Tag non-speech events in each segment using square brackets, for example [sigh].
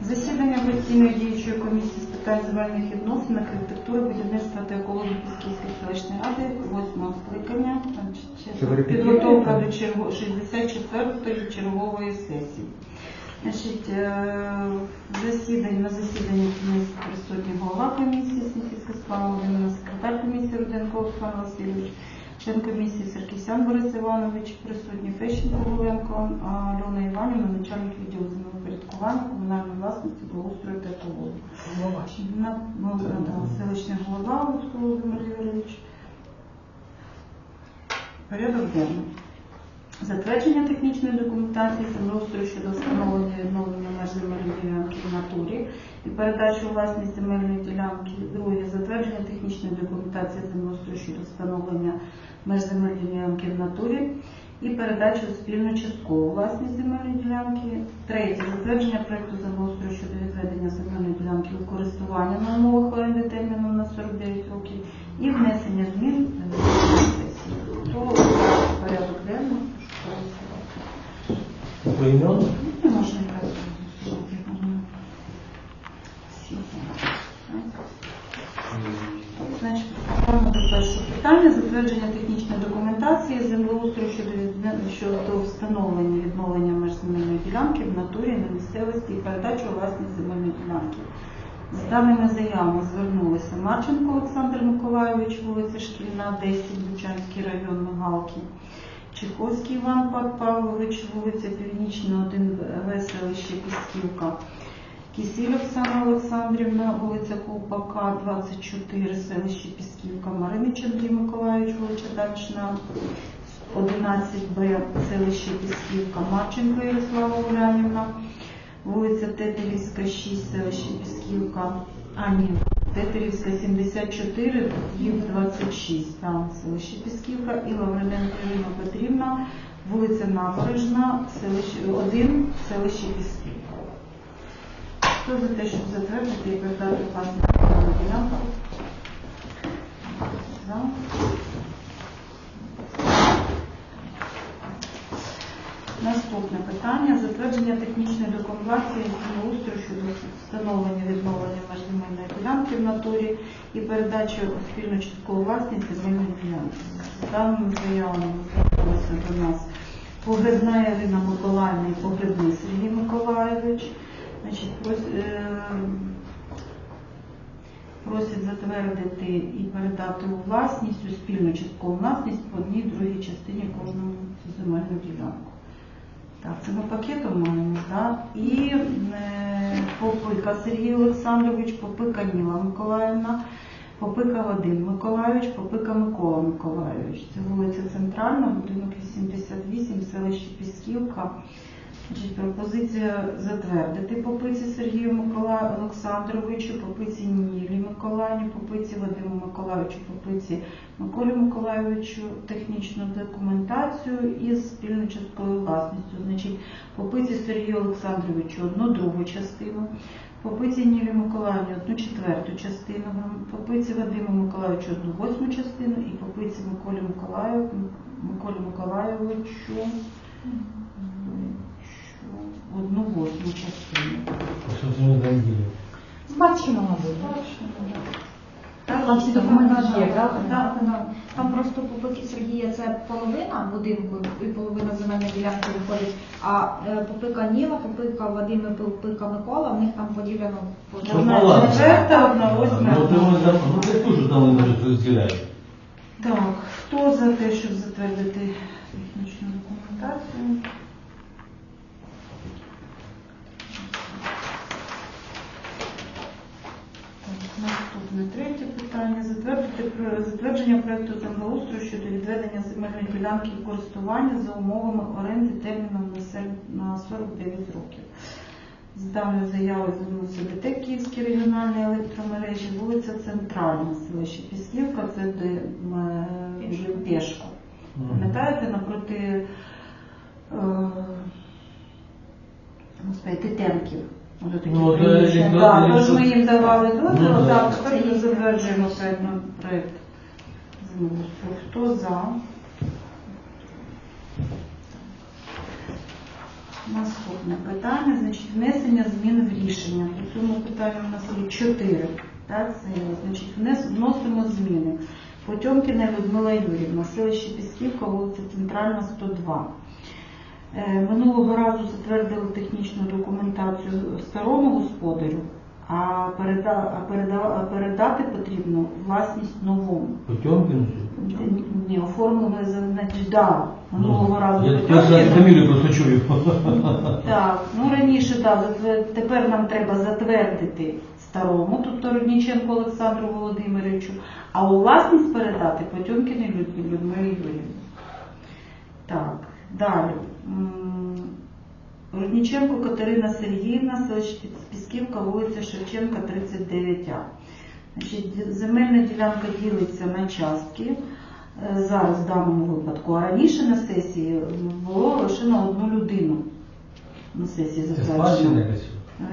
Засідання постійної діючої комісії з питань земельних відносин, архітектури, будівництва та екології Пісківської селищної ради, 8 скликання, підготовка до черго- 64-ї чергової сесії. Значить, е, засідання, на засіданні комісії присутній голова комісії Снігівська справа секретар комісії Руденко Олександр Васильович, член комісії Саркісян Борис Іванович, присутній Фещенко Голенко, а Альона Іванівна, начальник відділу землепорядкування, комунальної власності, благоустрою та екології. На, ну, да, селищний голова Луцько Володимир Юрійович. Порядок денний. Затвердження технічної документації землеустрою щодо встановлення і відновлення меж земельної ділянки в натурі і передачу у власність земельної ділянки. Затвердження технічної документації землеустрою щодо встановлення меж земельної ділянки в натурі і передачу у спільну часткову власність земельної ділянки. Третє, затвердження проекту землеустрою щодо відведення земельної ділянки у користування на умовах оренди терміном на 49 років і внесення змін до сесії. То порядок денний. Поіменно? Затвердження технічної документації землеустрою щодо, щодо встановлення відновлення меж земельної ділянки в натурі на місцевості і передачу у власність земельної ділянки. З даними заявами звернулися Марченко Олександр Миколайович, вулиця Шкільна, 10, Бучанський район Мигалки. Чеховський Іван Павлович, вулиця Північна, 1 В, селище Пісківка. Кисіль Оксана Олександрівна, вулиця Ковпака, 24, селище Пісківка, Маринич Андрій Миколаївич, вулиця Дачна, 11Б, селище Пісківка, Марченко Ярослава Улянівна, вулиця Тетерівська, 6, селище Пісківка, а ні, Тетерівська, 74, їм 26, там селище Пісківка, і Лавриненко Ірина Петрівна, вулиця Набережна, селище 1, селище Пісківка. Хто за те, щоб затвердити і передати власність на ділянку? Наступне питання. Затвердження технічної документації землеустрою щодо встановлення відновлення меж земельної ділянки в натурі і передачі у спільну часткову власність земельної ділянки. Даними заявами звернулися до нас Погребна Ірина Миколаївна і Погребний Сергій Миколаївич. Значить, прос- е, просять затвердити і передати у власність, у спільну часткову власність по одній другій частині кожному цю земельну ділянку. Так, це ми пакетом маємо, так? І е, Попика Сергій Олександрович, Попика Ніла Миколаївна, Попика Вадим Миколаївич, Попика Микола Миколаївич. Це вулиця Центральна, будинок 88, селище Пісківка. Значить, пропозиція затвердити Попиці Сергію Микола Олександровичу, Попиці Нілі Миколаївні, Попиці Вадиму Миколаївичу, Попиці Миколі Миколаївичу технічну документацію із спільною частковою власністю. Значить, Попиці Сергію Олександровичу одну другу частину, Попиці Нілі Миколаївні одну четверту частину, Попиці Вадиму Миколаївичу одну восьму частину і Попиці Миколі Миколаїв, Миколі Миколаївичу одну восьму частину. Що це не занділі? Бачимо, мабуть. Там всі документи є, так? Так, так. Там просто по пики Сергія це половина будинку і половина земельної ділянки виходить, а е, попика Ніла, попика Вадим і попика Микола, в них там поділено по Що Одна палата? четверта, одна восьма. Ну, ти ну, там вони вже розділяють. Так, хто за те, щоб затвердити технічну документацію? Так, Наступне третє питання. Затвердити про- затвердження проекту землеустрою щодо відведення земельної ділянки в користування за умовами оренди терміном на 49 років. З даною заявою звернувся ДТЕК Київські регіональні електромережі, вулиця Центральна, селище Пісківка, це де е, вже. Пам'ятаєте, напроти е. Ну. Так, тож ми їм давали дозвіл, Ну, так, тепер ми затверджуємо проект землеустрою. Хто за? Наступне питання, значить, внесення змін в рішення. По цьому питанню у нас є чотири. Так, це, значить, вносимо зміни. Потьомкіна Людмила Юрівна, селище Пісківка, вулиця Центральна, 102. Е, Минулого разу затвердили технічну документацію старому господарю, а, переда, переда, передати потрібно власність новому. Потемкин? Ні, оформили за значить, да, минулого разу. Ну, Я перший фамілію просто чую. [laughs] Так, ну раніше так, тепер нам треба затвердити старому, тобто Родніченку Олександру Володимировичу, а у власність передати Потьомкіни Люд- Людмилі Юрівні. Так, далі. М, Родніченко Катерина Сергіївна, селище Пісківка, вулиця Шевченка, 39А. Значить, земельна ділянка ділиться на частки е, зараз в даному випадку, а раніше на сесії було лише на одну людину. На сесії затверджено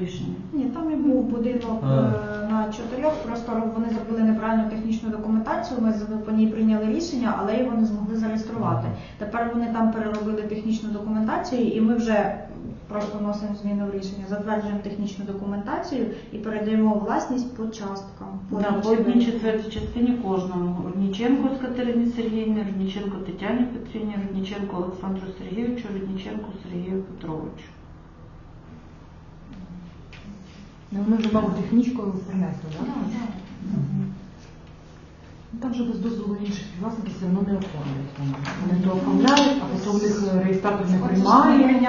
рішення. Ні, там і був будинок А. е, на чотирьох, просто вони зробили неправильну технічну документацію, ми по ній прийняли рішення, але його не змогли зареєструвати. Тепер вони там переробили технічну документацію, і ми вже просто вносимо зміни в рішення, затверджуємо технічну документацію і передаємо власність по часткам. Да, по одній четвертій частині кожному. Рудніченко з Катерині Сергіївні, Рудніченко Тетяні Петрівні, Рудніченко Олександру Сергійовичу, Рудніченко Сергію Петровичу. Ну, ми вже мабуть технічкою принесли, так? Ну, Там же без дозволу інших співвласників все одно не оформлюють. вони. Вони то оформляють, а в них реєстратор не приймає.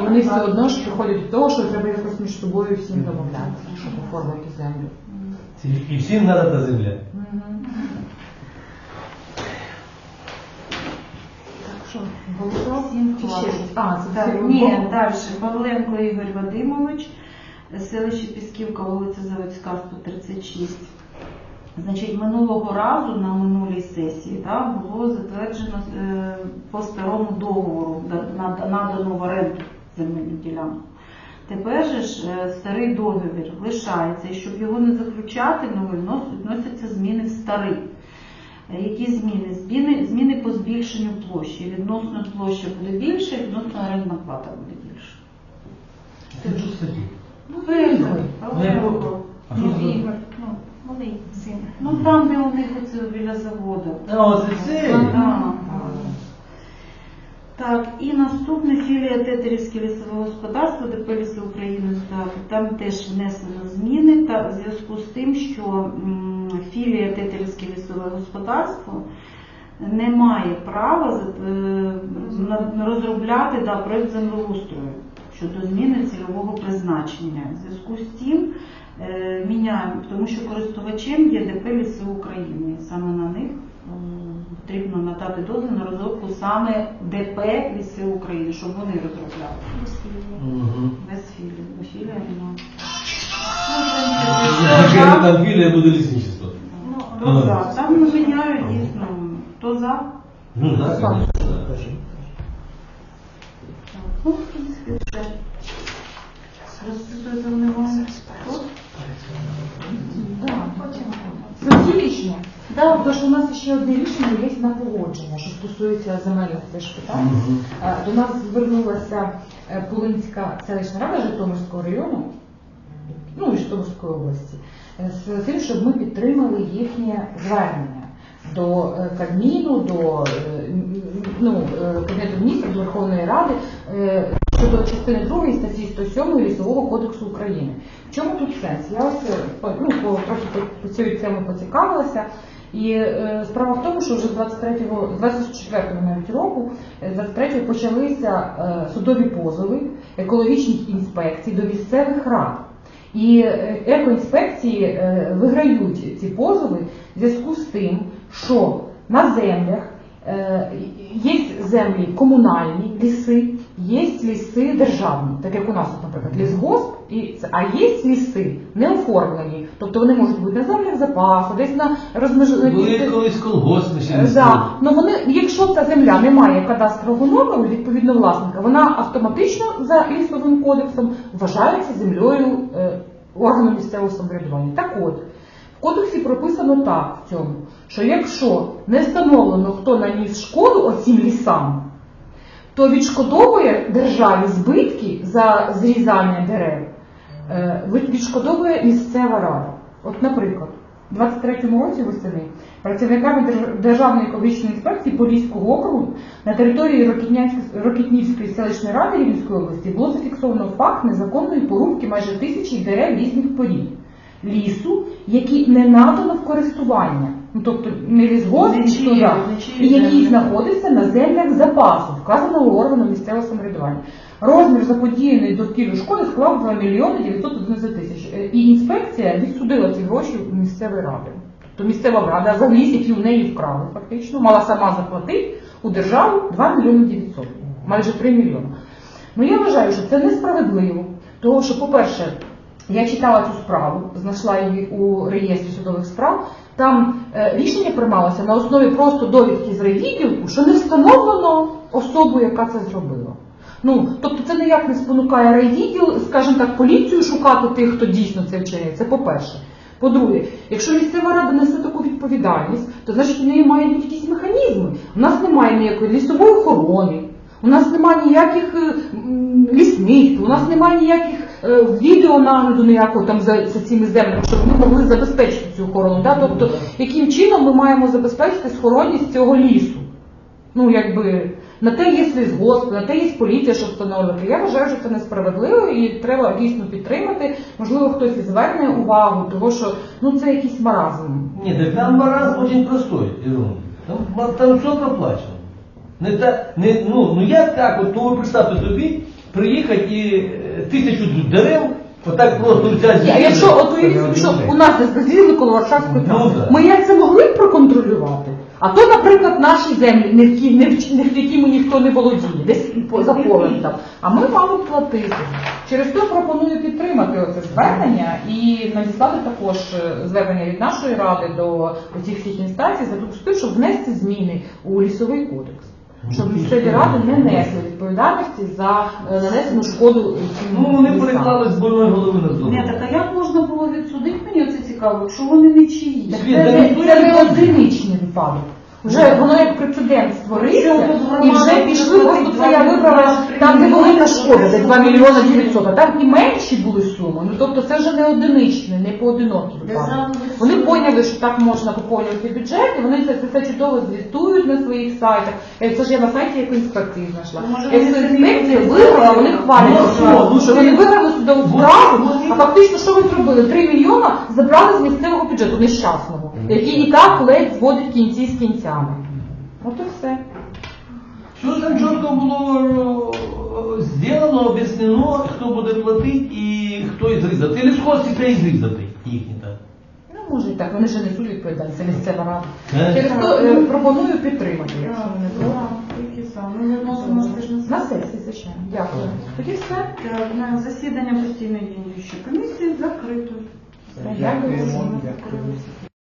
І вони все одно ж приходять до того, що треба якось між собою всім домовлятися, щоб оформити землю. І всім треба та земля. Що, голосував? Чи ще А, це Так, ні, далі. Павленко Ігор Вадимович, селище Пісківка, вулиця Заводська, 136. Значить, минулого разу на минулій сесії да, було затверджено е, по старому договору да- надано в оренду земельну ділянку. Тепер же ж е, старий договір лишається, і щоб його не заключати, новий внос- вносяться зміни в старий. Е, Які зміни? Зміни, зміни по збільшенню площі. Відносно площа буде більше, відносно орендна плата буде більше. Це що статті? Ну, видно. Ну, що Ну, це? Син. Там, де у них оце біля заводу. А, оце цей? Ага. Так, і наступне філія Тетерівське лісове господарство ДП «Ліси України. Там теж внесено зміни та в зв'язку з тим, що філія Тетерівське лісове господарство не має права е, розробляти да, проєкт землеустрою щодо зміни цільового призначення. В зв'язку з тим е, міняємо, тому що користувачем є ДП «Ліси України. Саме на них потрібно надати дозвіл на розробку саме ДП «Ліси України, щоб вони розробляли. Мгм. Без філії. Бо філія кажу, там філія буде лісничество. Ну, Хто за? Там міняють дійсно. Хто за? Ну, так, Так. звісно. Ну, в принципі, все. Розписувати Да. тому що у нас ще одне рішення є на погодження, що стосується земельних питань. Мгм. Е, До нас звернулася е, Пулинська селищна рада Житомирського району, ну і Житомирської області, е, з тим, щоб ми підтримали їхнє звернення до е, Кабміну, до е, ну, е, Кабінету міністрів, до Верховної Ради е, щодо частини 2 статті 107 Лісового кодексу України. В чому тут сенс? Я ось е, ну, трохи по, цій темі поцікавилася. І е, справа в тому, що вже з 23-го, 24-го навіть року, е, 23-го почалися е, судові позови екологічних інспекцій до місцевих рад. І е, екоінспекції е, виграють ці позови в зв'язку з тим, що на землях е, є землі комунальні ліси, є ліси державні, так як у нас, наприклад, лісгосп, і а є ліси не оформлені, тобто вони можуть бути на землях запасу, десь на розмежовані. Були колись колгоспи ще Е, Да. Ну вони, якщо ця земля не має кадастрового номеру, відповідно власника, вона автоматично за лісовим кодексом вважається землею е, органу місцевого самоврядування. Так от, в кодексі прописано так в цьому, що якщо не встановлено, хто наніс шкоду оцім лісам, то відшкодовує державі збитки за зрізання дерев, е, відшкодовує місцева рада. От, наприклад, у 23-му році восени працівниками Держ- Державної екологічної інспекції Поліського округу на території Рокітнівської селищної ради Рівненської області було зафіксовано факт незаконної порубки майже тисячі дерев різних порід лісу, які не надано в користування, ну тобто не лісгосп, да, і які землі. знаходяться на землях запасу, вказаного органу місцевого самоврядування. Розмір заподіяної довкіллю шкоди склав 2 мільйони 911 тисяч. Е, І інспекція відсудила ці гроші у місцевої ради. Тобто місцева рада за ліс, який у неї вкрали, фактично, мала сама заплатити у державу 2 мільйони 900, майже 3 мільйони. Ну я вважаю, що це несправедливо, тому що, по-перше, я читала цю справу, знайшла її у реєстрі судових справ. Там е, рішення приймалося на основі просто довідки з райвідділку, що не встановлено особу, яка це зробила. Ну, тобто це ніяк не спонукає райвідділ, скажімо так, поліцію шукати тих, хто дійсно це вчиняє. Це по-перше. По-друге, якщо місцева рада несе таку відповідальність, то значить у неї мають якісь механізми. У нас немає ніякої лісової охорони, у нас немає ніяких е, лісництв, у нас немає ніяких відеонагляду ніякого там за, за цими землями, щоб ми могли забезпечити цю охорону. Да? Тобто, яким чином ми маємо забезпечити схоронність цього лісу? Ну, якби на те є лісгосп, на те є поліція, щоб встановлювати. Я вважаю, що це несправедливо і треба дійсно підтримати. Можливо, хтось і зверне увагу, тому що ну це якийсь маразм. Нет, так там маразм очень простой, Ірина. Там, там все проплачено. Не та, не, ну, ну як так, от, ну ви представте собі, приїхати і е, тисячу дерев, отак просто взяти. А якщо от уявіть що у нас розділили коло Варшавської Ну, да. ми як це могли б проконтролювати? А то, наприклад, наші землі, не в ті- не в- не в якими ніхто не володіє, десь по- за полем там. А ми мали б платити. Через те пропоную підтримати оце звернення і надіслати також е, звернення від нашої ради до цих всіх інстанцій за тим, щоб внести зміни у лісовий кодекс. Щоб місцеві ради не несли відповідальності за е, нанесену шкоду цим Ну, вони лісам. переклали з больної голови на зону. Ні, так а як можна було відсудити мені оце цікаво, якщо вони не чиї? Так Світ, це, да не- це не одиничний випадок. Вже воно як прецедент створився, і вже пішли, просто два це я вибрала там, де велика шкода, де це 2 мільйони більше. 900, а там і менші були суми. Ну тобто це вже не одиничний, не поодинокий випадок. Державний Вони поняли, що так можна поповнювати бюджет, і вони це, це чудово звітують на своїх сайтах. Е, Це ж я на сайті інспекції знайшла. Ну, Якщо вони інспекція виграла, вони Ну, хвалять, що, ну, вони виграли судову Ну, справу, а фактично що ви зробили? 3 мільйона забрали з місцевого бюджету нещасного, який і так ледь зводить кінці з кінцями. От і все. Все там чітко було е, зроблено, об'яснено, хто буде платити і хто і зрізати. І лісхоз і і зрізати їхні так. Ну, може і так, вони ж несуть відповідальність, це місцева рада. Е? Е, пропоную підтримати, якщо не. Ну, на сесії, звичайно. Дякую. Тоді все. На засідання постійної діючої комісії закрито. Дякую.